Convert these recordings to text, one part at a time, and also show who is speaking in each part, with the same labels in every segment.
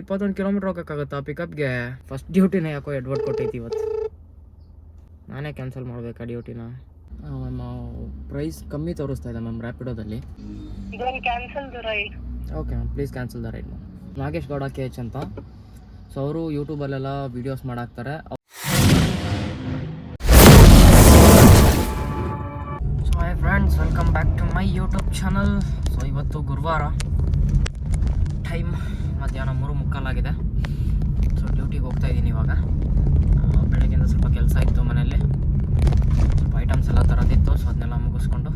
Speaker 1: ಇಪ್ಪತ್ತೊಂದು kilometre ಹೋಗೋಕ್ಕಾಗುತ್ತಾ ಪಿಕಪ್ಗೆ first ಡ್ಯೂಟಿನ ಯಾಕೋ Edward ಕೊಟ್ಟೈತಿ ಇವತ್ತು? ನಾನೇ ಕ್ಯಾನ್ಸಲ್ ಮಾಡಬೇಕಾ ಡ್ಯೂಟಿನ ಪ್ರೈಸ್ ಕಮ್ಮಿ ತೋರಿಸ್ತಾ ಇದೆ ಮ್ಯಾಮ್ ರ್ಯಾಪಿಡೋದಲ್ಲಿ
Speaker 2: ಇದೊಂದು cancel ride
Speaker 1: okay ma'am please cancel the ride ma'am. Nagesh Gowda K H ಅಂತ. ಸೊ ಅವರು ಯೂಟ್ಯೂಬಲ್ಲೆಲ್ಲ videos ಮಾಡಾಕ್ತಾರೆ. So hi friends welcome back to my YouTube channel so ಇವತ್ತು ಗುರುವಾರ. ಟೈಮ್ ಮಧ್ಯಾಹ್ನ ಮೂರು ಮುಕ್ಕಾಲಾಗಿದೆ. ಸೊ ಡ್ಯೂಟಿಗೆ ಹೋಗ್ತಾ ಇದ್ದೀನಿ ಇವಾಗ. ಬೆಳಗ್ಗೆಯಿಂದ ಸ್ವಲ್ಪ ಕೆಲಸ ಇತ್ತು ಮನೆಯಲ್ಲಿ. ಸ್ವಲ್ಪ ಐಟಮ್ಸ್ ಎಲ್ಲ ತರೋದಿತ್ತು ಸೊ ಅದನ್ನೆಲ್ಲ ಮುಗಿಸ್ಕೊಂಡು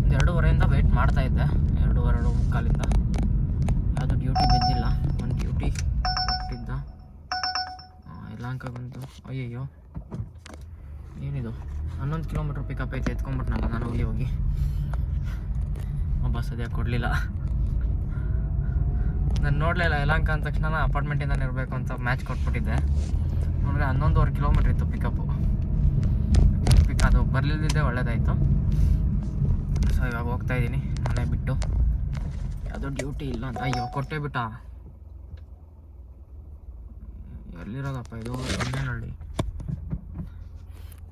Speaker 1: ಒಂದು ಎರಡೂವರೆಯಿಂದ ವೆಯ್ಟ್ ಮಾಡ್ತಾ ಇದ್ದೆ. ಎರಡೂವರೆ, ಎರಡು ಮುಕ್ಕಾಲಿಂದ. ಯಾವುದು ಡ್ಯೂಟಿ ಬಿದ್ದಿಲ್ಲ. ಒಂದು ಡ್ಯೂಟಿ ಬಿಟ್ಟಿದ್ದ. ಎಲ್ಲ ಅಂಕ ಬಂತು ಅಯ್ಯಯ್ಯೋ. ಏನಿದು? ಹನ್ನೊಂದು ಕಿಲೋಮೀಟ್ರ್ ಪಿಕಪ್ ಐತೆ, ಎತ್ಕೊಂಡ್ಬಿಟ್ನಲ್ಲ, ನಾನು ಹೋಗಿ ಹೋಗಿ. ಬಸ್ ಅದೇ ಕೊಡಲಿಲ್ಲ. ನಾನು ನೋಡಲಿಲ್ಲ ಯಲಹಂಕ ಅಂದ ತಕ್ಷಣ ಅಪಾರ್ಟ್ಮೆಂಟಿಂದ ಇರಬೇಕು ಅಂತ ಮ್ಯಾಚ್ ಕೊಟ್ಬಿಟ್ಟಿದ್ದೆ. ನೋಡಿದ್ರೆ ಹನ್ನೊಂದುವರೆ ಕಿಲೋಮೀಟ್ರ್ ಇತ್ತು ಪಿಕಪ್ಪು ಪಿಕ್ ಅದು ಬರಲಿಲ್ಲದೆ ಒಳ್ಳೇದಾಯಿತು. ಸೊ ಇವಾಗ ಹೋಗ್ತಾ ಇದ್ದೀನಿ, ಮನೆ ಬಿಟ್ಟು. ಯಾವುದೋ ಡ್ಯೂಟಿ ಇಲ್ಲ ಅಂತ. ಅಯ್ಯೋ, ಕೊಟ್ಟೆ ಬಿಟ್ಟ. ಎಲ್ಲಿರೋದಪ್ಪ ಇದು? ಹಳ್ಳಿ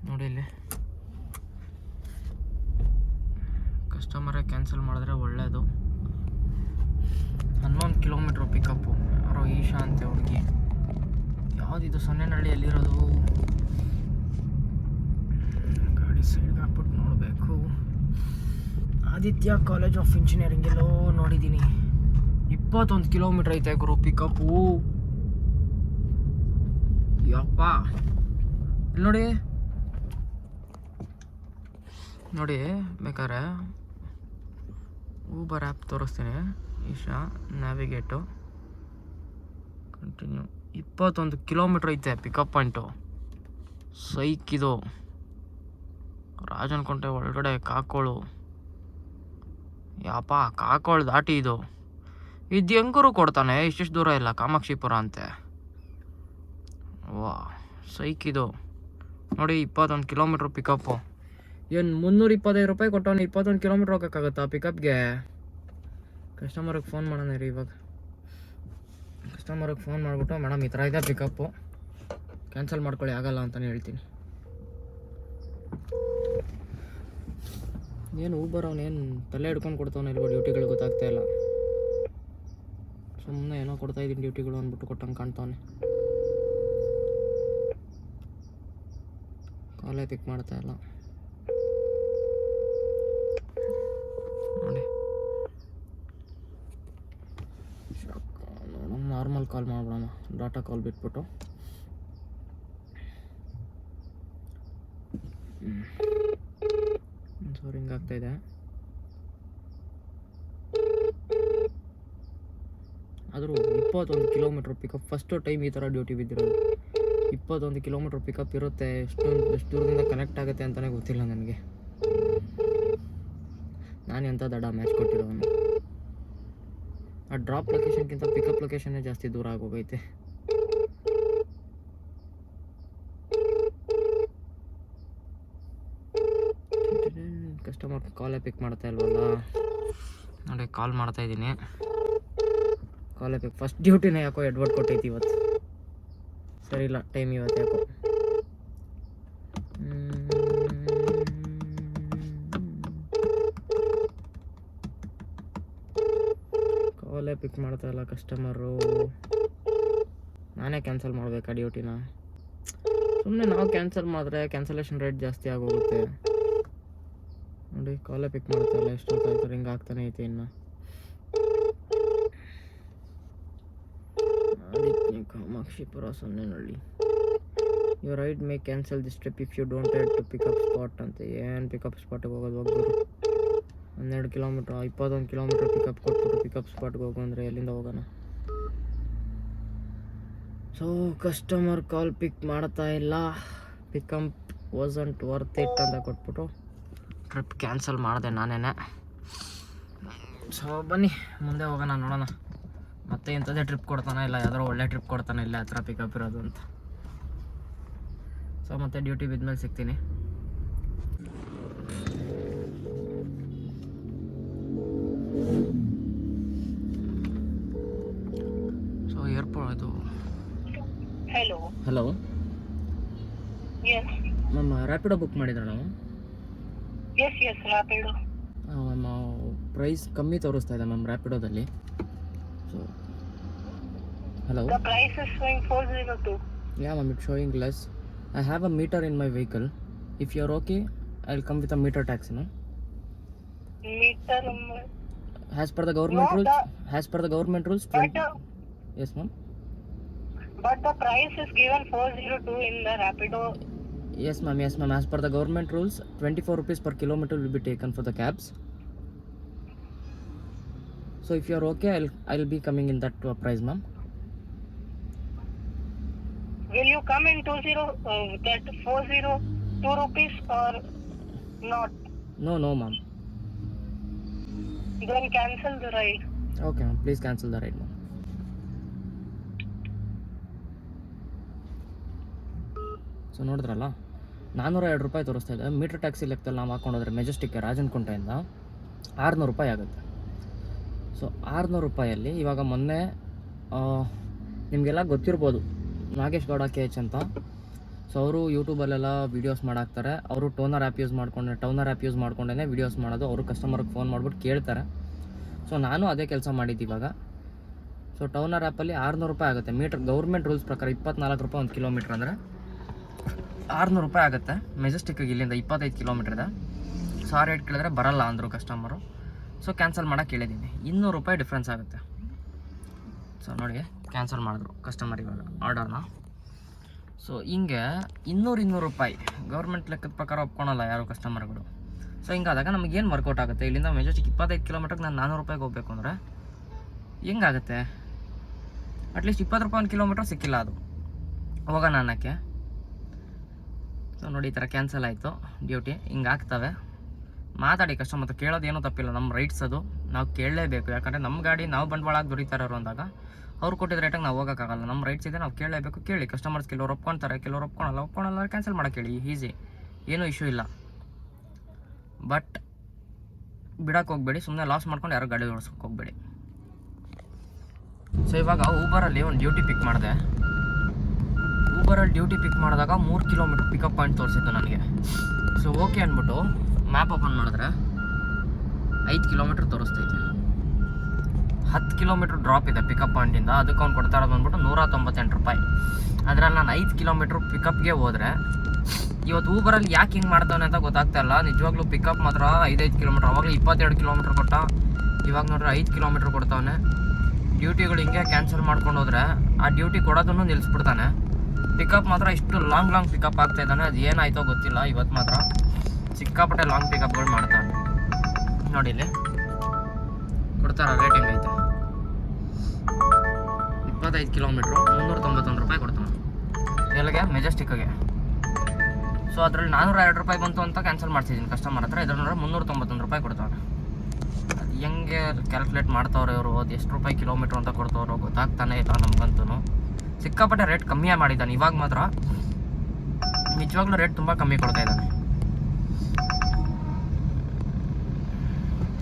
Speaker 1: ನೋಡಿ ಇಲ್ಲಿ. ಕಸ್ಟಮರೇ ಕ್ಯಾನ್ಸಲ್ ಮಾಡಿದ್ರೆ ಒಳ್ಳೆಯದು ಹನ್ನೊಂದು ಕಿಲೋಮೀಟ್ರ್ ಪಿಕಪ್ಪು ಯಾರೋ ಈಶಾ ಅಂತ ಹುಡುಗಿ. ಯಾವುದಿದು ಸೊನ್ನೆನಹಳ್ಳಿ ಎಲ್ಲಿರೋದು ಗಾಡಿ ಸೈಡ್ ಹಾಕ್ಬಿಟ್ಟು ನೋಡಬೇಕು. ಆದಿತ್ಯ ಕಾಲೇಜ್ ಆಫ್ ಇಂಜಿನಿಯರಿಂಗ್ ಎಲ್ಲೋ ನೋಡಿದ್ದೀನಿ ಇಪ್ಪತ್ತೊಂದು ಕಿಲೋಮೀಟ್ರ್ ಐತೆ ಗುರು ಪಿಕಪ್ಪು ಯಪ್ಪ. ಇಲ್ಲಿ ನೋಡಿ. ನೋಡಿ ಬೇಕಾದ್ರೆ ಊಬರ್ ಆ್ಯಪ್ ತೋರಿಸ್ತೀನಿ. ಈಶಾ ನ್ಯಾವಿಗೇಟು ಕಂಟಿನ್ಯೂ ಇಪ್ಪತ್ತೊಂದು ಕಿಲೋಮೀಟ್ರ್ ಐತೆ ಪಿಕಪ್ ಪಾಯಿಂಟು ಸೈಕ್ ಇದು. ರಾಜನಕೊಂಟೆ ಒಳಗಡೆ ಕಾಕೋಳು. ಯಾಪ, ಕಾಕೋಳು ದಾಟಿ ಇದು. ಇದು ಹೆಂಗರು ಕೊಡ್ತಾನೆ? ಇಷ್ಟಿಷ್ಟು ದೂರ ಇಲ್ಲ, ಕಾಮಾಕ್ಷಿಪುರ ಅಂತೆ. ವಾ ಇದು. ನೋಡಿ, ಇಪ್ಪತ್ತೊಂದು ಕಿಲೋಮೀಟ್ರ್ ಪಿಕಪ್ಪು ಏನು ಮುನ್ನೂರ ಇಪ್ಪತ್ತೈದು ರೂಪಾಯಿ ಕೊಟ್ಟವನು, ಇಪ್ಪತ್ತೊಂದು ಕಿಲೋಮೀಟ್ರ್ ಹೋಗೋಕ್ಕಾಗತ್ತಾ ಪಿಕಪ್ಗೆ ಕಸ್ಟಮರಿಗೆ ಫೋನ್ ಮಾಡೋಣ ರೀ ಇವಾಗ. ಕಸ್ಟಮರಿಗೆ ಫೋನ್ ಮಾಡಿಬಿಟ್ಟು, ಮೇಡಮ್, ಈ ಥರ ಇದೆ ಪಿಕಪ್ಪು ಕ್ಯಾನ್ಸಲ್ ಮಾಡ್ಕೊಳ್ಳಿ, ಆಗಲ್ಲ ಅಂತಲೇ ಹೇಳ್ತೀನಿ. ಏನು ಊಬರ್ ಅವನೇನು ತಲೆ ಹಿಡ್ಕೊಂಡು ಕೊಡ್ತಾವನ ಇಲ್ವೋ? ಡ್ಯೂಟಿಗಳು ಗೊತ್ತಾಗ್ತಾ ಇಲ್ಲ. ಸುಮ್ಮನೆ ಏನೋ ಕೊಡ್ತಾ ಇದ್ದೀನಿ ಡ್ಯೂಟಿಗಳು ಅಂದ್ಬಿಟ್ಟು ಕೊಟ್ಟಂಗೆ ಕಾಣ್ತಾವನೆ. ಕಾಲೇ ಪಿಕ್ ಮಾಡ್ತಾ ಇಲ್ಲ ನೋಡಿ ನಾರ್ಮಲ್ ಕಾಲ್ ಮಾಡ್ಬಿಡೋಣ. ಡಾಟಾ ಕಾಲ್ ಬಿಟ್ಬಿಟ್ಟು. ಸೊ ಹಿಂಗಾಗ್ತಾ ಇದೆ. ಆದರೂ ಇಪ್ಪತ್ತೊಂದು ಕಿಲೋಮೀಟ್ರ್ ಪಿಕಪ್ ಫಸ್ಟು ಟೈಮ್ ಈ ಥರ ಡ್ಯೂಟಿ ಬಿದ್ದಿರೋದು. ಇಪ್ಪತ್ತೊಂದು ಕಿಲೋಮೀಟ್ರ್ ಪಿಕಪ್ ಇರುತ್ತೆ ಎಷ್ಟು ಎಷ್ಟು ದೂರದಿಂದ ಕನೆಕ್ಟ್ ಆಗುತ್ತೆ ಅಂತಲೇ ಗೊತ್ತಿಲ್ಲ ನನಗೆ. ನಾನು ಎಂಥ ದಡ ಮ್ಯಾಚ್ ಕೊಟ್ಟಿರೋನು ಆ ಡ್ರಾಪ್ ಲೊಕೇಶನ್ಗಿಂತ ಪಿಕಪ್ ಲೊಕೇಶನ್ನೇ ಜಾಸ್ತಿ ದೂರ ಆಗೋಗೈತೆ. ಕಸ್ಟಮರ್ ಕಾಲೇ ಪಿಕ್ ಮಾಡ್ತಾ ಇಲ್ವಲ್ಲ? ನೋಡಿ ಕಾಲ್ ಮಾಡ್ತಾ ಇದ್ದೀನಿ. ಕಾಲೇ ಪಿಕ್ ಫಸ್ಟ್ ಡ್ಯೂಟಿನೇ ಯಾಕೋ ಎಡ್ವರ್ಡ್ ಕೊಟ್ಟೈತಿ ಇವತ್ತು. ಸರಿ ಇಲ್ಲ ಟೈಮ್ ಇವತ್ತು ಯಾಕೋ ಕಾಲೇ ಪಿಕ್ ಮಾಡ್ತಾಯಿಲ್ಲ ಕಸ್ಟಮರು ನಾನೇ ಕ್ಯಾನ್ಸಲ್ ಮಾಡಬೇಕಾ ಡ್ಯೂಟಿನ ಸುಮ್ಮನೆ ನಾವು ಕ್ಯಾನ್ಸಲ್ ಮಾಡಿದ್ರೆ ಕ್ಯಾನ್ಸಲೇಷನ್ ರೇಟ್ ಜಾಸ್ತಿ ಆಗೋಗುತ್ತೆ. ನೋಡಿ ಕಾಲೇ ಪಿಕ್ ಮಾಡ್ತಾಯಿಲ್ಲ ಎಷ್ಟೊತ್ತಾಯ್ತು ಹಿಂಗೆ ಆಗ್ತಾನೆ ಐತೆ ಇನ್ನು. Kamakshipura Kamakshipura Sonnenahalli you right may cancel this trip if you don't head to pickup spot ಅಂತ. ಏನು ಪಿಕಪ್ ಸ್ಪಾಟಿಗೆ ಹೋಗೋದು ಹೋಗ್ಬೋದು ಹನ್ನೆರಡು ಕಿಲೋಮೀಟ್ರ್, ಇಪ್ಪತ್ತೊಂದು ಕಿಲೋಮೀಟ್ರ್ ಪಿಕಪ್ ಕೊಟ್ಬಿಟ್ಟು ಪಿಕಪ್ ಸ್ಪಾಟ್ಗೆ ಹೋಗು ಅಂದರೆ ಎಲ್ಲಿಂದ ಹೋಗೋಣ? ಸೊ ಕಸ್ಟಮರ್ ಕಾಲ್ ಪಿಕ್ ಮಾಡ್ತಾ ಇಲ್ಲ. ಪಿಕಪ್ ವಾಸಂಟ್ ವರ್ತ್ ಇಟ್ ಅಂತ ಕೊಟ್ಬಿಟ್ಟು ಟ್ರಿಪ್ ಕ್ಯಾನ್ಸಲ್ ಮಾಡಿದೆ ನಾನೇನೆ. ಸೊ ಬನ್ನಿ, ಮುಂದೆ ಹೋಗೋಣ, ನೋಡೋಣ. ಮತ್ತೆ ಇಂಥದ್ದೇ ಟ್ರಿಪ್ ಕೊಡ್ತಾನೆ ಇಲ್ಲ ಯಾವ್ದಾರು ಒಳ್ಳೆ ಟ್ರಿಪ್ ಕೊಡ್ತಾನೆ ಇಲ್ಲ, ಹತ್ರ ಪಿಕಪ್ ಇರೋದು ಅಂತ. ಸೊ ಮತ್ತೆ ಡ್ಯೂಟಿ ಬಿದ್ಮೇಲೆ ಸಿಗ್ತೀನಿ. Hello
Speaker 2: Yes.
Speaker 1: Ma'am Rapido book ಮಾಡಿದ್ರಾ ನಾವು. ಮ್ಯಾಮ್ ಪ್ರೈಸ್ ಕಮ್ಮಿ ತೋರಿಸ್ತಾ ಇದೆ ma'am ರ್ಯಾಪಿಡೋದಲ್ಲಿ so hello
Speaker 2: The price is showing 402.
Speaker 1: Yeah ma'am it showing less I have a meter in my vehicle if you are okay I will come with a meter tax no
Speaker 2: Meter. um,
Speaker 1: as per the government
Speaker 2: No,
Speaker 1: rules has per the government rules
Speaker 2: But,
Speaker 1: twenty
Speaker 2: uh,
Speaker 1: yes ma'am
Speaker 2: but the price is given 402 in the Rapido.
Speaker 1: Yes, ma'am. Yes, ma'am. As per the government rules, 24 rupees per kilometer will be taken for the cabs. So if you are okay, I'll I'll be coming in that uh, price, ma'am.
Speaker 2: Will you come in 20, uh, that 402 rupees or not?
Speaker 1: No, no, ma'am.
Speaker 2: Then cancel the ride.
Speaker 1: Okay, ma'am. Please cancel the ride, ma'am. So ನೋಡಿದ್ರಲ್ಲ? ನಾನ್ನೂರ ಎರಡು ರೂಪಾಯಿ ತೋರಿಸ್ತಾ ಇದೆ. Metre taxi ಲೆಕ್ಕದಲ್ಲಿ ನಾವು ಹಾಕೊಂಡೋದ್ರೆ ಮೆಜೆಸ್ಟಿಕ್ಗೆ ರಾಜನಕುಂಟೆಯಿಂದ ಆರುನೂರು ರೂಪಾಯಿ ಆಗುತ್ತೆ. ಸೊ ಆರುನೂರು ರೂಪಾಯಲ್ಲಿ ಇವಾಗ ಮೊನ್ನೆ ನಿಮಗೆಲ್ಲ ಗೊತ್ತಿರ್ಬೋದು. ನಾಗೇಶ್ ಗೌಡ ಕೆ ಎಚ್ ಅಂತ. ಸೊ ಅವರು ಯೂಟ್ಯೂಬಲ್ಲೆಲ್ಲ ವೀಡಿಯೋಸ್ ಮಾಡಾಕ್ತಾರೆ. ಅವರು ಟೋನರ್ ಆ್ಯಪ್ ಯೂಸ್ ಮಾಡ್ಕೊಂಡೆ, ಟೌನರ್ ಆ್ಯಪ್ ಯೂಸ್ ಮಾಡ್ಕೊಂಡೇ ವೀಡಿಯೋಸ್ ಮಾಡೋದು. ಅವರು ಕಸ್ಟಮರ್ಗೆ ಫೋನ್ ಮಾಡ್ಬಿಟ್ಟು ಕೇಳ್ತಾರೆ. ಸೊ ನಾನು ಅದೇ ಕೆಲಸ ಮಾಡಿದ್ದು ಇವಾಗ. ಸೊ ಟೌನರ್ ಆ್ಯಪಲ್ಲಿ ಆರುನೂರು ರೂಪಾಯಿ ಆಗುತ್ತೆ. ಮೀಟ್ರ್, ಗೌರ್ಮೆಂಟ್ ರೂಲ್ಸ್ ಪ್ರಕಾರ ಇಪ್ಪತ್ನಾಲ್ಕು ರೂಪಾಯಿ ಒಂದು ಕಿಲೋಮೀಟ್ರ್ ಅಂದರೆ ಆರುನೂರು ರೂಪಾಯಿ ಆಗುತ್ತೆ. ಮೆಜೆಸ್ಟಿಕ್ಕಿಗೆ ಇಲ್ಲಿಂದ ಇಪ್ಪತ್ತೈದು ಕಿಲೋಮೀಟ್ರ್ ಇದೆ. ಸೊ ಆ ರೇಟ್ ಕೇಳಿದ್ರೆ ಬರಲ್ಲ ಅಂದರು ಕಸ್ಟಮರು ಸೊ ಕ್ಯಾನ್ಸಲ್ ಮಾಡೋಕೆ ಕೇಳಿದ್ದೀನಿ ಇನ್ನೂರು ರೂಪಾಯಿ ಡಿಫ್ರೆನ್ಸ್ ಆಗುತ್ತೆ. ಸೊ ನೋಡಿ ಕ್ಯಾನ್ಸಲ್ ಮಾಡಿದ್ರು ಕಸ್ಟಮರ್ ಇವಾಗ ಆರ್ಡರ್ನ ಸೊ ಹಿಂಗೆ ಇನ್ನೂರು ಇನ್ನೂರು ರೂಪಾಯಿ. ಗೌರ್ಮೆಂಟ್ ಲೆಕ್ಕದ ಪ್ರಕಾರ ಒಪ್ಕೊಳಲ್ಲ ಯಾರು ಕಸ್ಟಮರ್ಗಳು ಸೊ ಹಿಂಗಾದಾಗ ನಮಗೇನು ವರ್ಕೌಟ್ ಆಗುತ್ತೆ? ಇಲ್ಲಿಂದ ಮೆಜೆಸ್ಟಿಕ್ ಇಪ್ಪತ್ತೈದು ಕಿಲೋಮೀಟ್ರಿಗೆ ನಾನು ನಾನ್ನೂರು ರೂಪಾಯಿಗೆ ಹೋಗ್ಬೇಕು ಅಂದರೆ ಹೆಂಗಾಗುತ್ತೆ? ಅಟ್ಲೀಸ್ಟ್ ಇಪ್ಪತ್ತು ರೂಪಾಯಿ ಒಂದು ಕಿಲೋಮೀಟ್ರ್ ಸಿಕ್ಕಿಲ್ಲ ಅದು. ಹೋಗೋಣ ಅನ್ನೋಕ್ಕೆ. ನೋಡಿ ಈ ಥರ ಕ್ಯಾನ್ಸಲ್ ಆಯಿತು. ಡ್ಯೂಟಿ ಹಿಂಗೆ ಆಗ್ತವೆ. ಮಾತಾಡಿ ಕಸ್ಟಮರ್ ಹತ್ರ ಕೇಳೋದೇನೂ ತಪ್ಪಿಲ್ಲ. ನಮ್ಮ ರೈಟ್ಸ್ ಅದು. ನಾವು ಕೇಳಲೇಬೇಕು. ಯಾಕಂದರೆ ನಮ್ಮ ಗಾಡಿ ನಾವು ಬಂಡವಾಳ ಹಾಕಿ ದುಡಿತಾರರು ಅಂದಾಗ ಅವ್ರು ಕೊಟ್ಟಿದ್ದ ರೇಟಾಗಿ ನಾವು ಹೋಗೋಕ್ಕಾಗಲ್ಲ. ನಮ್ಮ ರೈಟ್ಸ್ ಇದೆ, ನಾವು ಕೇಳಲೇಬೇಕು. ಕೇಳಿ. ಕಸ್ಟಮರ್ಸ್ ಕೆಲವ್ರು ಒಪ್ಕೊತಾರೆ, ಕೆಲವ್ರು ಒಪ್ಕೊಳಲ್ಲ. ಒಪ್ಕೊಳಲ್ಲ ಕ್ಯಾನ್ಸಲ್ ಮಾಡೋಕ್ಕೆ ಹೇಳಿ ಈಸಿ ಏನೂ ಇಶ್ಯೂ ಇಲ್ಲ. ಬಟ್ ಬಿಡೋಕೆ ಹೋಗ್ಬೇಡಿ. ಸುಮ್ಮನೆ ಲಾಸ್ ಮಾಡ್ಕೊಂಡು ಯಾರು ಗಾಡಿ ಓಡಿಸೋಕೆ ಹೋಗ್ಬೇಡಿ. ಸೊ ಇವಾಗ ಊಬರಲ್ಲಿ ಒಂದು ಡ್ಯೂಟಿ ಪಿಕ್ ಮಾಡಿದೆ. ಊಬರಲ್ಲಿ ಡ್ಯೂಟಿ ಪಿಕ್ ಮಾಡಿದಾಗ ಮೂರು ಕಿಲೋಮೀಟ್ರ್ ಪಿಕಪ್ ಪಾಯಿಂಟ್ ತೋರಿಸಿತ್ತು ನನಗೆ. ಸೊ ಓಕೆ ಅಂದ್ಬಿಟ್ಟು ಮ್ಯಾಪ್ ಓಪನ್ ಮಾಡಿದ್ರೆ ಐದು ಕಿಲೋಮೀಟ್ರ್ ತೋರಿಸ್ತೈತೆ ಹತ್ತು ಕಿಲೋಮೀಟ್ರ್ ಡ್ರಾಪ್ ಇದೆ ಪಿಕಪ್ ಪಾಯಿಂಟಿಂದ ಅದಕ್ಕೆ ಅವ್ನು ಕೊಡ್ತಾ ಇರೋದು ನೂರ ತೊಂಬತ್ತೆಂಟು ರೂಪಾಯಿ. ಅದರಲ್ಲಿ ನಾನು ಐದು ಕಿಲೋಮೀಟ್ರ್ ಪಿಕಪ್ಗೆ ಹೋದರೆ, ಇವತ್ತು ಊಬರಲ್ಲಿ ಯಾಕೆ ಹಿಂಗೆ ಮಾಡ್ತಾನೆ ಅಂತ ಗೊತ್ತಾಗ್ತಾ ಇಲ್ಲ. ನಿಜವಾಗ್ಲೂ ಪಿಕಪ್ ಮಾತ್ರ ಐದೈದು ಕಿಲೋಮೀಟ್ರ್ ಅವಾಗಲೂ ಇಪ್ಪತ್ತೆರಡು ಕಿಲೋಮೀಟ್ರ್ ಕೊಟ್ಟ. ಇವಾಗ ನೋಡ್ರಿ ಐದು ಕಿಲೋಮೀಟ್ರ್ ಕೊಡ್ತಾವನೆ. ಡ್ಯೂಟಿಗಳು ಹಿಂಗೆ ಕ್ಯಾನ್ಸಲ್ ಮಾಡ್ಕೊಂಡು ಹೋದ್ರೆ, ಆ ಡ್ಯೂಟಿ ಕೊಡೋದನ್ನು ನಿಲ್ಲಿಸ್ಬಿಡ್ತಾನೆ ಪಿಕಪ್ ಮಾತ್ರ ಇಷ್ಟು ಲಾಂಗ್ ಲಾಂಗ್ ಪಿಕಪ್ ಆಗ್ತಾ ಇದ್ದಾನೆ. ಅದು ಏನಾಯ್ತೋ ಗೊತ್ತಿಲ್ಲ. ಇವತ್ತು ಮಾತ್ರ ಸಿಕ್ಕಾಪಟ್ಟೆ ಲಾಂಗ್ ಪಿಕಪ್ಗಳು ಮಾಡ್ತಾನೆ ನೋಡಿ ಇಲ್ಲಿ. ಕೊಡ್ತಾರ? ರೇಟಿಂಗ್ ಐತೆ. ಇಪ್ಪತ್ತೈದು ಕಿಲೋಮೀಟ್ರು ಮುನ್ನೂರ ತೊಂಬತ್ತೊಂದು ರೂಪಾಯಿ ಕೊಡ್ತಾನೆ. ಎಲ್ಲಿಗೆ? ಮೆಜೆಸ್ಟಿಕ್ಗೆ ಸೊ ಅದರಲ್ಲಿ ನಾನ್ನೂರ ಎರಡು ರೂಪಾಯಿ ಬಂತು ಅಂತ ಕ್ಯಾನ್ಸಲ್ ಮಾಡ್ತಿದ್ದೀನಿ. ಕಸ್ಟಮರ್ ಹತ್ರ ಇದ್ರ ನೋಡ್ರೆ ಮುನ್ನೂರ ತೊಂಬತ್ತೊಂದು ರೂಪಾಯಿ ಕೊಡ್ತಾನೆ ಅದು ಹೆಂಗೆ ಕ್ಯಾಲ್ಕುಲೇಟ್ ಮಾಡ್ತಾವ್ರೆ ಇವರು? ಅದು ಎಷ್ಟು ರೂಪಾಯಿ ಕಿಲೋಮೀಟ್ರ್ ಅಂತ ಕೊಡ್ತಾವ್ರೋ ಗೊತ್ತಾಗ್ತಾನೆ ಇಲ್ಲ ನಮಗಂತೂ ಸಿಕ್ಕಾಪಟ್ಟೆ ರೇಟ್ ಕಮ್ಮಿ ಮಾಡಿದ್ದಾನೆ. ಇವಾಗ ಮಾತ್ರ ನಿಜವಾಗ್ಲೂ ರೇಟ್ ತುಂಬ ಕಮ್ಮಿ ಕೊಡ್ತಾ ಇದ್ದಾನೆ.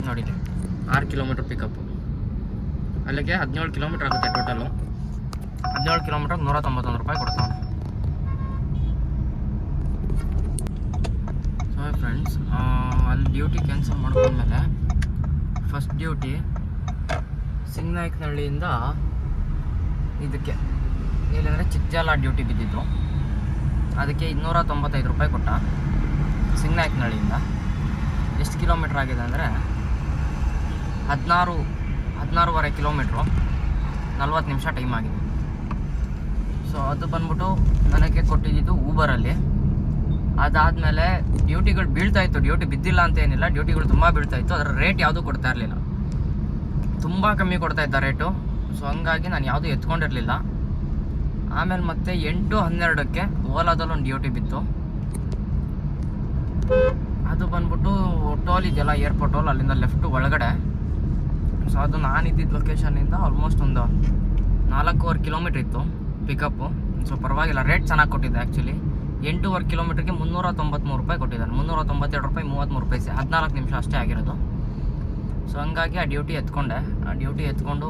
Speaker 1: ನೋಡಿ ಆರು ಕಿಲೋಮೀಟ್ರ್ ಪಿಕಪ್ ಅಲ್ಲಿಗೆ ಹದಿನೇಳು ಕಿಲೋಮೀಟ್ರ್ ಆಗುತ್ತೆ ಟೋಟಲು ಹದಿನೇಳು ಕಿಲೋಮೀಟ್ರಿಗೆ ನೂರ ತೊಂಬತ್ತೊಂದು ರೂಪಾಯಿ ಕೊಡ್ತಾನೆ. ಸೊ ಫ್ರೆಂಡ್ಸ್ ಅಲ್ಲಿ ಡ್ಯೂಟಿ ಕ್ಯಾನ್ಸಲ್ ಮಾಡ್ಕೊಂಡ್ಮೇಲೆ ಫಸ್ಟ್ ಡ್ಯೂಟಿ ಸಿಂಗನಾಯಕನಹಳ್ಳಿಯಿಂದ ಇದಕ್ಕೆ. ಏನಂದರೆ ಚಿಕ್ಕಜಾಲ ಡ್ಯೂಟಿ ಬಿದ್ದಿದ್ದು. ಅದಕ್ಕೆ ಇನ್ನೂರ ತೊಂಬತ್ತೈದು ರೂಪಾಯಿ ಕೊಟ್ಟ. ಸಿಂಗನಾಯಕನಹಳ್ಳಿಯಿಂದ ಎಷ್ಟು ಕಿಲೋಮೀಟ್ರ್ ಆಗಿದೆ ಅಂದರೆ ಹದಿನಾರು, ಹದಿನಾರೂವರೆ ಕಿಲೋಮೀಟ್ರು ನಲ್ವತ್ತು ನಿಮಿಷ ಟೈಮ್ ಆಗಿದೆ. ಸೊ ಅದು ಬಂದ್ಬಿಟ್ಟು ನನಗೆ ಕೊಟ್ಟಿದ್ದು ಊಬರಲ್ಲಿ ಅದಾದಮೇಲೆ ಡ್ಯೂಟಿಗಳು ಬೀಳ್ತಾ ಇತ್ತು. ಡ್ಯೂಟಿ ಬಿದ್ದಿಲ್ಲ ಅಂತ ಏನಿಲ್ಲ. ಡ್ಯೂಟಿಗಳು ತುಂಬ ಬೀಳ್ತಾ ಇತ್ತು. ಅದರ ರೇಟ್ ಯಾವುದೂ ಕೊಡ್ತಾ ಇರಲಿಲ್ಲ. ತುಂಬ ಕಮ್ಮಿ ಕೊಡ್ತಾ ಇದ್ದ ರೇಟು ಸೊ ಹಂಗಾಗಿ ನಾನು ಯಾವುದೂ ಎತ್ಕೊಂಡಿರಲಿಲ್ಲ. ಆಮೇಲೆ ಮತ್ತೆ ಎಂಟು ಹನ್ನೆರಡಕ್ಕೆ ಓಲಾದಲ್ಲಿ ಒಂದು ಡ್ಯೂಟಿ ಬಿತ್ತು. ಅದು ಬಂದ್ಬಿಟ್ಟು ಟೋಲ್ ಇದೆಯಲ್ಲ ಏರ್ಪೋರ್ಟ್ ಟೋಲ್, ಅಲ್ಲಿಂದ ಲೆಫ್ಟ್ ಒಳಗಡೆ. ಸೊ ಅದು ನಾನಿದ್ದಿದ್ದ ಲೊಕೇಶನಿಂದ ಆಲ್ಮೋಸ್ಟ್ ಒಂದು ನಾಲ್ಕೂವರೆ ಕಿಲೋಮೀಟ್ರ್ ಇತ್ತು ಪಿಕಪ್ಪು ಸೊ ಪರವಾಗಿಲ್ಲ ರೇಟ್ ಚೆನ್ನಾಗಿ ಕೊಟ್ಟಿದ್ದೆ ಆ್ಯಕ್ಚುಲಿ ಎಂಟೂವರೆ ಕಿಲೋಮೀಟ್ರಿಗೆ ಮುನ್ನೂರ ತೊಂಬತ್ತ್ಮೂರು ರೂಪಾಯಿ ಕೊಟ್ಟಿದ್ದಾನೆ ಮುನ್ನೂರ ತೊಂಬತ್ತೆರಡು ರೂಪಾಯಿ ಮೂವತ್ತ್ಮೂರು ಪೈಸೆ ಹದಿನಾಲ್ಕು ನಿಮಿಷ ಅಷ್ಟೇ ಆಗಿರೋದು. ಸೊ ಹಂಗಾಗಿ ಆ ಡ್ಯೂಟಿ ಎತ್ಕೊಂಡೆ. ಆ ಡ್ಯೂಟಿ ಎತ್ಕೊಂಡು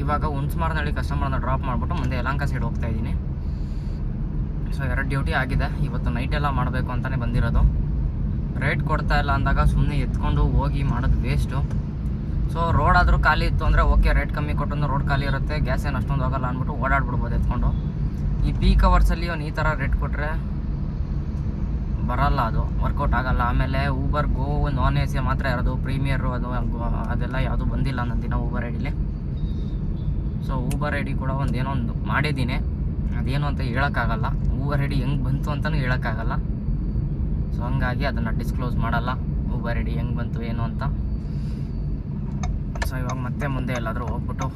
Speaker 1: ಇವಾಗ ಹುಣ್ಸ್ಮಾರ್ನಳ್ಳಿ ಕಸ್ಟಮರ್ನ ಡ್ರಾಪ್ ಮಾಡಿಬಿಟ್ಟು ಮುಂದೆ ಯಲಂಕ ಸೈಡ್ ಹೋಗ್ತಾ ಇದ್ದೀನಿ. ಸೊ ಎರಡು ಡ್ಯೂಟಿ ಆಗಿದೆ. ಇವತ್ತು ನೈಟ್ ಎಲ್ಲ ಮಾಡಬೇಕು ಅಂತಲೇ ಬಂದಿರೋದು. ರೇಟ್ ಕೊಡ್ತಾ ಇಲ್ಲ ಅಂದಾಗ ಸುಮ್ಮನೆ ಎತ್ಕೊಂಡು ಹೋಗಿ ಮಾಡೋದು ವೇಸ್ಟು ಸೊ ರೋಡ್ ಆದರೂ ಖಾಲಿ ಇತ್ತು ಅಂದರೆ ಓಕೆ ರೇಟ್ ಕಮ್ಮಿ ಕೊಟ್ಟು ರೋಡ್ ಖಾಲಿ ಇರುತ್ತೆ. ಗ್ಯಾಸ್ ಏನು ಅಷ್ಟೊಂದು ಹೋಗಲ್ಲ ಅಂದ್ಬಿಟ್ಟು ಓಡಾಡ್ಬಿಡ್ಬೋದು ಎತ್ಕೊಂಡು. ಈ ಪೀಕ್ ಅವರ್ಸಲ್ಲಿ ಅವ್ನು ಈ ಥರ ರೇಟ್ ಕೊಟ್ಟರೆ ಬರಲ್ಲ ಅದು. ವರ್ಕೌಟ್ ಆಗಲ್ಲ. ಆಮೇಲೆ Uber go non A C ಮಾತ್ರ ಇರೋದು ಪ್ರೀಮಿಯರು ಅದು ಅದೆಲ್ಲ ಯಾವುದು ಬಂದಿಲ್ಲ ನನ್ನ ದಿನ ಊಬರ್ ಐಡಿಲಿ. ಸೊ ಊಬರ್ ಐಡಿ ಕೂಡ ಒಂದು ಏನೋ ಒಂದು ಮಾಡಿದ್ದೀನಿ. ಅದೇನು ಅಂತ ಹೇಳೋಕ್ಕಾಗಲ್ಲ. ಊಬರ್ ಐಡಿ ಹೆಂಗೆ ಬಂತು ಅಂತಲೂ ಹೇಳೋಕ್ಕಾಗಲ್ಲ. ಸೊ ಹಂಗಾಗಿ ಅದನ್ನು ಡಿಸ್ಕ್ಲೋಸ್ ಮಾಡಲ್ಲ. ಊಬರ್ ಐಡಿ ಹೆಂಗೆ ಬಂತು, ಏನು ಅಂತ. ಸೊ ಇವಾಗ ಮತ್ತೆ ಮುಂದೆ ಎಲ್ಲಾದರೂ ಹೋಗ್ಬಿಟ್ಟು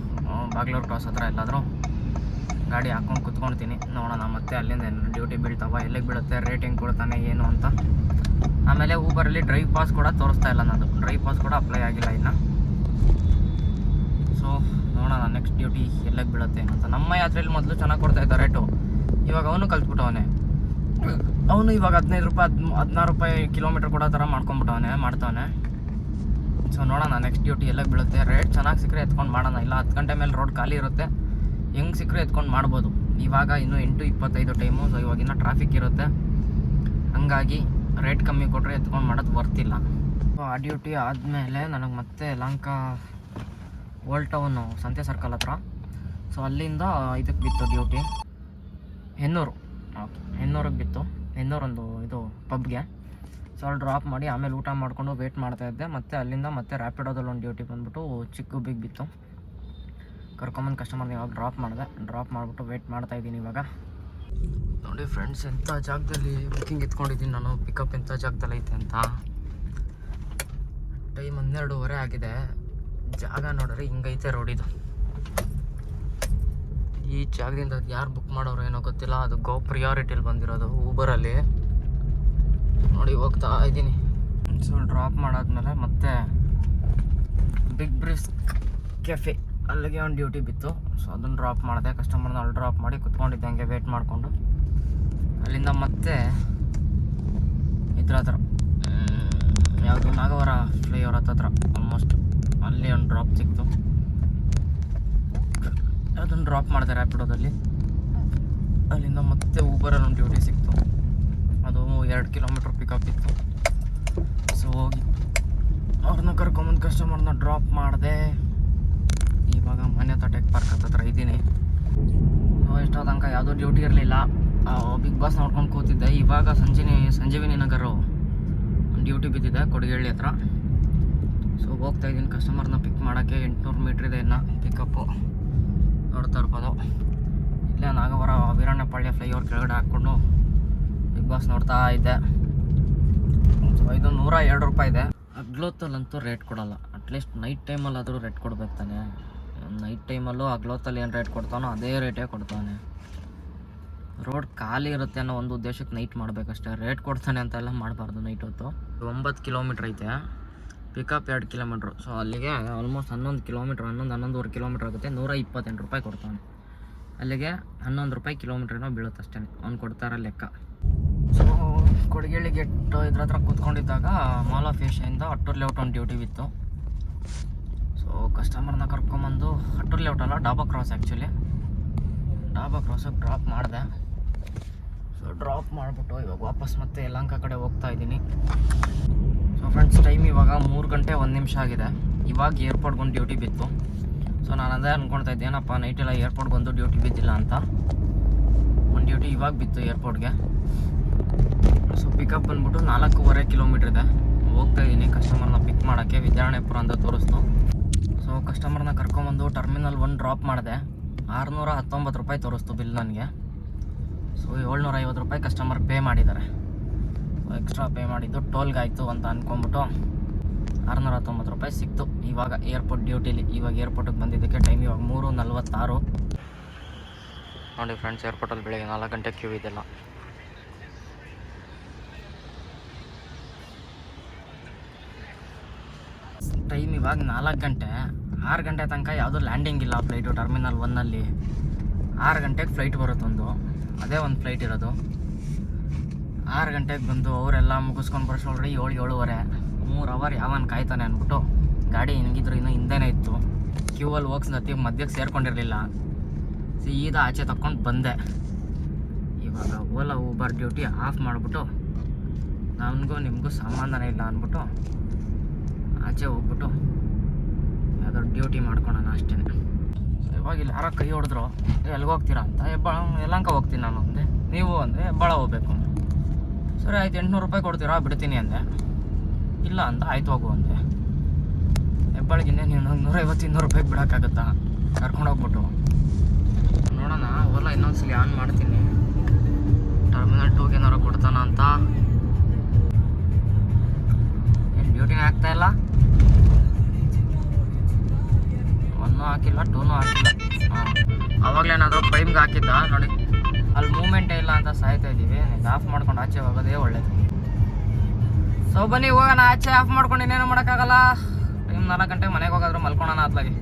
Speaker 1: ಬಾಗ್ಲೂರು ಕ್ರಾಸ್ ಹತ್ರ ಎಲ್ಲಾದರೂ ಗಾಡಿ ಹಾಕ್ಕೊಂಡು ಕುತ್ಕೊಳ್ತೀನಿ ನೋಡೋಣ, ಮತ್ತೆ ಅಲ್ಲಿಂದ ಡ್ಯೂಟಿ ಬೀಳ್ತಾವ, ಎಲ್ಲಿಗೆ ಬೀಳುತ್ತೆ ರೇಟ್ ಹೆಂಗೆ ಕೊಡ್ತಾನೆ, ಏನು ಅಂತ. ಆಮೇಲೆ ಊಬರಲ್ಲಿ ಡ್ರೈವ್ ಪಾಸ್ ಕೂಡ ತೋರಿಸ್ತಾ ಇಲ್ಲ ನಾನು. ಡ್ರೈವ್ ಪಾಸ್ ಕೂಡ ಅಪ್ಲೈ ಆಗಿಲ್ಲ ಇನ್ನು. ಸೊ ನೋಡೋಣ ನೆಕ್ಸ್ಟ್ ಡ್ಯೂಟಿ ಎಲ್ಲಕ್ಕೆ ಬೀಳುತ್ತೆ ಅಂತ. ನಮ್ಮ ಯಾತ್ರೆಯಲ್ಲಿ ಮೊದಲು ಚೆನ್ನಾಗಿ ಕೊಡ್ತಾ ಇದ್ದ ರೇಟು ಇವಾಗ ಅವನು ಕಲ್ತ್ಬಿಟ್ಟವನೆ ಅವನು. ಇವಾಗ ಹದಿನೈದು ರೂಪಾಯಿ ಹದ್ ಹದಿನಾರು ರೂಪಾಯಿ ಕಿಲೋಮೀಟ್ರ್ ಕೊಡೋ ಥರ ಮಾಡ್ಕೊಂಬಿಟ್ಟವನೆ ಮಾಡ್ತವನೆ. ಸೊ ನೋಡೋಣ ನೆಕ್ಸ್ಟ್ ಡ್ಯೂಟಿ ಎಲ್ಲಕ್ಕೆ ಬೀಳುತ್ತೆ. ರೇಟ್ ಚೆನ್ನಾಗಿ ಸಿಕ್ಕರೆ ಎತ್ಕೊಂಡು ಮಾಡೋಣ. ಇಲ್ಲ, ಹತ್ತು ಗಂಟೆ ಮೇಲೆ ರೋಡ್ ಖಾಲಿ ಇರುತ್ತೆ. ಹೆಂಗೆ ಸಿಕ್ಕರೆ ಎತ್ಕೊಂಡು ಮಾಡ್ಬೋದು. ಇವಾಗ ಇನ್ನೂ ಎಂಟು ಇಪ್ಪತ್ತೈದು ಟೈಮು ಸೊ ಇವಾಗ ಇನ್ನೂ ಟ್ರಾಫಿಕ್ ಇರುತ್ತೆ. ಹಂಗಾಗಿ ರೇಟ್ ಕಮ್ಮಿ ಕೊಟ್ಟರೆ ಎತ್ಕೊಂಡು ಮಾಡೋದು ವರ್ತಿಲ್ಲ ಸೊ ಆ ಡ್ಯೂಟಿ ಆದಮೇಲೆ ನನಗೆ ಮತ್ತೆ ಲಂಕಾ ಓಲ್ಡ್ ಟೌನು ಸಂತೆ ಸರ್ಕಲ್ ಹತ್ರ. ಸೊ ಅಲ್ಲಿಂದ ಇದಕ್ಕೆ ಬಿತ್ತು ಡ್ಯೂಟಿ ಹೆನ್ನೂರು. ಓಕೆ ಹೆನ್ನೂರಿಗೆ ಬಿತ್ತು. ಹೆನ್ನೂರೊಂದು ಇದು ಪಬ್ಗೆ. ಸೊ ಅಲ್ಲಿ ಡ್ರಾಪ್ ಮಾಡಿ ಆಮೇಲೆ ಊಟ ಮಾಡಿಕೊಂಡು ವೇಟ್ ಮಾಡ್ತಾ ಇದ್ದೆ. ಮತ್ತು ಅಲ್ಲಿಂದ ಮತ್ತೆ ರ್ಯಾಪಿಡೋದಲ್ಲಿ ಒಂದು ಡ್ಯೂಟಿ ಬಂದುಬಿಟ್ಟು ಚಿಕ್ಕ ಬಿಗ್ ಬಿತ್ತು. ಕರ್ಕೊಂಬಂದು ಕಸ್ಟಮರ್ನ ಇವಾಗ ಡ್ರಾಪ್ ಮಾಡಿದೆ. ಡ್ರಾಪ್ ಮಾಡಿಬಿಟ್ಟು ವೇಟ್ ಮಾಡ್ತಾ ಇದ್ದೀನಿ ಇವಾಗ. ನೋಡಿ ಫ್ರೆಂಡ್ಸ್ ಎಂಥ ಜಾಗದಲ್ಲಿ ಬುಕ್ಕಿಂಗ್ ಎತ್ಕೊಂಡಿದ್ದೀನಿ ನಾನು. ಪಿಕಪ್ ಎಂಥ ಜಾಗದಲ್ಲಿ ಐತೆ ಅಂತ. ಟೈಮ್ ಹನ್ನೆರಡೂವರೆ ಆಗಿದೆ. ಜಾಗ ನೋಡ್ರಿ, ಹಿಂಗೈತೆ ರೋಡಿದು ಈ ಜಾಗದಿಂದ ಯಾರು ಬುಕ್ ಮಾಡೋರು ಏನೋ ಗೊತ್ತಿಲ್ಲ, ಅದು ಗೋ ಪ್ರಿಯಾರಿಟಿಲಿ ಬಂದಿರೋದು ಊಬರಲ್ಲಿ ನೋಡಿ ಹೋಗ್ತಾ ಇದ್ದೀನಿ. ಸೊ ಡ್ರಾಪ್ ಮಾಡಾದ್ಮೇಲೆ ಮತ್ತೆ ಬಿಗ್ ಬ್ರಿಸ್ ಕೆಫೆ ಅಲ್ಲಿಗೆ ಒಂದು ಡ್ಯೂಟಿ ಬಿತ್ತು. ಸೊ ಅದನ್ನು ಡ್ರಾಪ್ ಮಾಡಿದೆ ಕಸ್ಟಮರ್ನ ಅಲ್ಲಿ ಡ್ರಾಪ್ ಮಾಡಿ ಕುತ್ಕೊಂಡಿದ್ದೆ ಹಂಗೆ ವೇಟ್ ಮಾಡಿಕೊಂಡು. ಅಲ್ಲಿಂದ ಮತ್ತೆ ಇದ್ರ ಹತ್ರ ಯಾವುದು ನಾಗವರ ಫ್ಲೈಓವರ್ ಹತ್ತತ್ರ ಆಲ್ಮೋಸ್ಟ್ ಅಲ್ಲಿ ಒಂದು ಡ್ರಾಪ್ ಸಿಕ್ತು. ಅದನ್ನು ಡ್ರಾಪ್ ಮಾಡಿದೆ ರ್ಯಾಪಿಡೋದಲ್ಲಿ ಅಲ್ಲಿಂದ ಮತ್ತೆ ಊಬರಲ್ಲಿ ಒಂದು ಡ್ಯೂಟಿ ಸಿಕ್ತು. ಅದು ಎರಡು ಕಿಲೋಮೀಟ್ರ್ ಪಿಕಪ್ ಇತ್ತು. ಸೊ ಹೋಗಿ ಅವ್ರನ್ನ ಕರ್ಕೊಂಬಂದು ಕಸ್ಟಮರ್ನ ಡ್ರಾಪ್ ಮಾಡಿದೆ. ಇವಾಗ ಮನೆ ಟೆಕ್ ಪಾರ್ಕ್ ಹತ್ರ ಇದ್ದೀನಿ. ಎಷ್ಟೋ ತನಕ ಯಾವುದೋ ಡ್ಯೂಟಿ ಇರಲಿಲ್ಲ. ಬಿಗ್ ಬಾಸ್ ನೋಡ್ಕೊಂಡು ಕೂತಿದ್ದೆ. ಇವಾಗ ಸಂಜೀನಿ ಸಂಜೀವಿನಿ ನಗರು ಡ್ಯೂಟಿ ಬಿದ್ದಿದೆ, ಕೊಡಗೇಳ್ಳಿ ಹತ್ರ. ಸೊ ಹೋಗ್ತಾ ಇದ್ದೀನಿ. ಕಸ್ಟಮರ್ನ ಪಿಕ್ ಮಾಡೋಕ್ಕೆ ಎಂಟುನೂರು ಮೀಟ್ರ್ ಇದೆ ಇನ್ನು ಪಿಕಪ್ಪು ನೋಡ್ತಾ ಇರ್ಬೋದು. ಇಲ್ಲೇ ನಾಗವರ ವೀರಣ್ಣಪಾಳ್ಯ ಫ್ಲೈಓವರ್ ಕೆಳಗಡೆ ಹಾಕ್ಕೊಂಡು ಬಿಗ್ ಬಾಸ್ ನೋಡ್ತಾ ಇದ್ದೆ ಸೊ ಇದು ನೂರ ಎರಡು ರೂಪಾಯಿ ಇದೆ. ಅಗ್ಲೋತಲ್ಲಂತೂ ರೇಟ್ ಕೊಡಲ್ಲ. ಅಟ್ಲೀಸ್ಟ್ ನೈಟ್ ಟೈಮಲ್ಲಾದರೂ ರೇಟ್ ಕೊಡ್ಬೇಕು ತಾನೆ. ನೈಟ್ ಟೈಮಲ್ಲೂ ಅಗ್ಲೋತಲ್ಲಿ ಏನು ರೇಟ್ ಕೊಡ್ತಾನೋ ಅದೇ ರೇಟೇ ಕೊಡ್ತಾನೆ. ರೋಡ್ ಖಾಲಿ ಇರುತ್ತೆ ಅನ್ನೋ ಒಂದು ಉದ್ದೇಶಕ್ಕೆ ನೈಟ್ ಮಾಡಬೇಕಷ್ಟೇ. ರೇಟ್ ಕೊಡ್ತಾನೆ ಅಂತೆಲ್ಲ ಮಾಡಬಾರ್ದು ನೈಟ್ ಹೊತ್ತು. ಒಂಬತ್ತು ಕಿಲೋಮೀಟ್ರ್ ಐತೆ. ಪಿಕಪ್ ಎರಡು ಕಿಲೋಮೀಟ್ರ್. ಸೊ ಅಲ್ಲಿಗೆ ಆಲ್ಮೋಸ್ಟ್ ಹನ್ನೊಂದು ಕಿಲೋಮೀಟ್ರ್, ಹನ್ನೊಂದು, ಹನ್ನೊಂದುವರೆ ಕಿಲೋಮೀಟ್ರ್ ಆಗುತ್ತೆ. ನೂರ ಇಪ್ಪತ್ತೆಂಟು ರೂಪಾಯಿ ಕೊಡ್ತಾನೆ. ಅಲ್ಲಿಗೆ ಹನ್ನೊಂದು ರೂಪಾಯಿ ಕಿಲೋಮೀಟ್ರೇನೋ ಬೀಳುತ್ತೆ ಅಷ್ಟೇ. ಅವ್ನು ಕೊಡ್ತಾರ ಲೆಕ್ಕ. ಸೊ ಕೊಡಗೇಳಿ ಗೆಟ್ ಇದ್ರ ಹತ್ರ ಕೂತ್ಕೊಂಡಿದ್ದಾಗ ಮಾಲ್ ಆಫ್ ಏಷ್ಯಾಯಿಂದ ಅಟ್ಟೂರ್ ಲೇಔಟ್ ಒಂದು ಡ್ಯೂಟಿ ಬಿತ್ತು ಸೊ ಕಸ್ಟಮರ್ನ ಕರ್ಕೊಂಬಂದು ಅಟ್ಟೂರ್ ಲೇಔಟ್ ಅಲ್ಲ, ಡಾಬಾ ಕ್ರಾಸ್ ಆ್ಯಕ್ಚುಲಿ ಡಾಬಾ ಕ್ರಾಸಿಗೆ ಡ್ರಾಪ್ ಮಾಡಿದೆ. ಸೊ ಡ್ರಾಪ್ ಮಾಡಿಬಿಟ್ಟು ಇವಾಗ ವಾಪಸ್ ಮತ್ತೆ ಯಲಂಕ ಕಡೆ ಹೋಗ್ತಾ ಇದ್ದೀನಿ. ಫ್ರೆಂಡ್ಸ್ ಟೈಮ್ ಇವಾಗ ಮೂರು ಗಂಟೆ ಒಂದು ನಿಮಿಷ ಆಗಿದೆ. ಇವಾಗ ಏರ್ಪೋರ್ಟ್ಗೆ ಒಂದು ಡ್ಯೂಟಿ ಬಿತ್ತು. ಸೊ ನಾನು ಅದೇ ಅಂದ್ಕೊಳ್ತಾ ಇದ್ದೆ, ಏನಪ್ಪ ನೈಟೆಲ್ಲ ಏರ್ಪೋರ್ಟ್ಗೆ ಒಂದು ಡ್ಯೂಟಿ ಬಿದ್ದಿಲ್ಲ ಅಂತ. ಒಂದು ಡ್ಯೂಟಿ ಇವಾಗ ಬಿತ್ತು ಏರ್ಪೋರ್ಟ್ಗೆ ಸೊ ಪಿಕಪ್ ಬಂದ್ಬಿಟ್ಟು ನಾಲ್ಕೂವರೆ ಕಿಲೋಮೀಟ್ರ್ ಇದೆ. ಹೋಗ್ತಾ ಇದ್ದೀನಿ ಕಸ್ಟಮರ್ನ ಪಿಕ್ ಮಾಡೋಕ್ಕೆ ವಿದ್ಯಾರಣ್ಯಪುರ ಅಂತ ತೋರಿಸ್ತು. ಸೊ ಕಸ್ಟಮರ್ನ ಕರ್ಕೊಂಬಂದು ಟರ್ಮಿನಲ್ ಒನ್ ಡ್ರಾಪ್ ಮಾಡಿದೆ. ಆರುನೂರ ಹತ್ತೊಂಬತ್ತು ರೂಪಾಯಿ ತೋರಿಸ್ತು ಬಿಲ್ ನನಗೆ. ಸೊ ಏಳ್ನೂರ ಐವತ್ತು ರೂಪಾಯಿ ಕಸ್ಟಮರ್ ಪೇ ಮಾಡಿದ್ದಾರೆ. ಎಕ್ಸ್ಟ್ರಾ ಪೇ ಮಾಡಿದ್ದು ಟೋಲ್ಗೆ ಆಯಿತು ಅಂತ ಅಂದ್ಕೊಂಬಿಟ್ಟು ಆರುನೂರ ಹತ್ತೊಂಬತ್ತು ರೂಪಾಯಿ ಸಿಕ್ತು. ಇವಾಗ ಏರ್ಪೋರ್ಟ್ ಡ್ಯೂಟಿಲಿ ಇವಾಗ ಏರ್ಪೋರ್ಟಿಗೆ ಬಂದಿದ್ದಕ್ಕೆ ಟೈಮ್ ಇವಾಗ ಮೂರು ನಲ್ವತ್ತಾರು. ನೋಡಿ ಫ್ರೆಂಡ್ಸ್ ಏರ್ಪೋರ್ಟಲ್ಲಿ ಬೆಳಗ್ಗೆ ನಾಲ್ಕು ಗಂಟೆ ಕ್ಯೂ ಇದೆಲ್ಲ ಟೈಮ್ ಇವಾಗ ನಾಲ್ಕು ಗಂಟೆ. ಆರು ಗಂಟೆ ತನಕ ಯಾವುದೂ ಲ್ಯಾಂಡಿಂಗ್ ಇಲ್ಲ ಫ್ಲೈಟು ಟರ್ಮಿನಲ್ ಒನ್ನಲ್ಲಿ ಆರು ಗಂಟೆಗೆ ಫ್ಲೈಟ್ ಬರುತ್ತೊಂದು ಅದೇ ಒಂದು ಫ್ಲೈಟ್ ಇರೋದು. ಆರು ಗಂಟೆಗೆ ಬಂದು ಅವರೆಲ್ಲ ಮುಗಿಸ್ಕೊಂಡು ಬರ್ಸೋಳ್ರಿ ಏಳು, ಏಳುವರೆ. ಮೂರು ಅವರ್ ಯಾವನ್ ಕಾಯ್ತಾನೆ ಅಂದ್ಬಿಟ್ಟು ಗಾಡಿ ಹೆಂಗಿದ್ರು ಇನ್ನೂ ಹಿಂದೆನೇ ಇತ್ತು. ಕ್ಯೂ ಅಲ್ಲಿ ಹೋಗ್ಸ್ ನತಿ ಮಧ್ಯಕ್ಕೆ ಸೇರ್ಕೊಂಡಿರಲಿಲ್ಲ. ಸೀದಾ ಆಚೆ ತಕೊಂಡು ಬಂದೆ. ಇವಾಗ ಓಲಾ ಊಬರ್ ಡ್ಯೂಟಿ ಆಫ್ ಮಾಡಿಬಿಟ್ಟು ನನಗೂ ನಿಮಗೂ ಸಮಾಧಾನ ಇಲ್ಲ ಅಂದ್ಬಿಟ್ಟು ಆಚೆ ಹೋಗ್ಬಿಟ್ಟು ಯಾವುದೋ ಡ್ಯೂಟಿ ಮಾಡ್ಕೊಳೋಣ ಅಷ್ಟೇ ಇವಾಗ ಇಲ್ಲಿ ಯಾರೋ ಕೈ ಹೊಡೆದ್ರು. ಎಲ್ಲಿಗೆ ಹೋಗ್ತೀರಾ ಅಂತ? ಹೆಬ್ಬಾಳ ಎಲ್ಲಂಕ ಹೋಗ್ತೀನಿ ನಾನು ಅಂದೆ. ನೀವು ಅಂದರೆ ಹೆಬ್ಬಾಳ ಹೋಗ್ಬೇಕು. ಸರಿ, ಆಯ್ತು, ಎಂಟುನೂರು ರೂಪಾಯಿ ಕೊಡ್ತೀರಾ? ಬಿಡ್ತೀನಿ ಅಂದೆ. ಇಲ್ಲ ಅಂತ ಆಯ್ತು ಹೋಗು ಅಂದೆ. ಹೆಬ್ಬಾಳಿಗೆ ನೀವು ನಂಗೆ ನೂರೈವತ್ತು, ಇನ್ನೂರು ರೂಪಾಯಿಗೆ ಬಿಡೋಕ್ಕಾಗತ್ತಾ? ಕರ್ಕೊಂಡು ಹೋಗ್ಬಿಟ್ಟು. ನೋಡೋಣ ಇನ್ನೊಂದು ಸಲ ಆನ್ ಮಾಡ್ತೀನಿ. ಟರ್ಮಿನಲ್ ಟೂಗೆ ಏನಾರು ಕೊಡ್ತಾನ ಅಂತ. ಏನು, ಡ್ಯೂಟಿನೇ ಆಗ್ತಾ ಇಲ್ಲ? ಒನ್ನೂ ಹಾಕಿಲ್ಲ, ಟೂನೂ ಹಾಕಿಲ್ಲ. ಹಾಂ ಅವಾಗಲೇನಾದರೂ ಪೈಮ್ಗೆ ಹಾಕಿದ್ದ? ನೋಡಿ. ಅಲ್ಲಿ ಮೂಮೆಂಟೇ ಇಲ್ಲ ಅಂತ ಸಾಯ್ತಾ ಇದ್ದೀವಿ ಆಫ್ ಮಾಡ್ಕೊಂಡು ಆಚೆ ಹೋಗೋದೇ ಒಳ್ಳೇದು. ಸೊ ಬನ್ನಿ, ಹೋಗೋಣ. ಆಚೆ ಆಫ್ ಮಾಡ್ಕೊಂಡು ಇನ್ನೇನು ಮಾಡೋಕ್ಕಾಗಲ್ಲ? ಟೈಮ್ ನಾಲ್ಕು ಗಂಟೆಗೆ ಮನೆಗೆ ಹೋಗಾದ್ರು ಮಲ್ಕೊಳೋಣ ಅತ್ಲಾಗೆ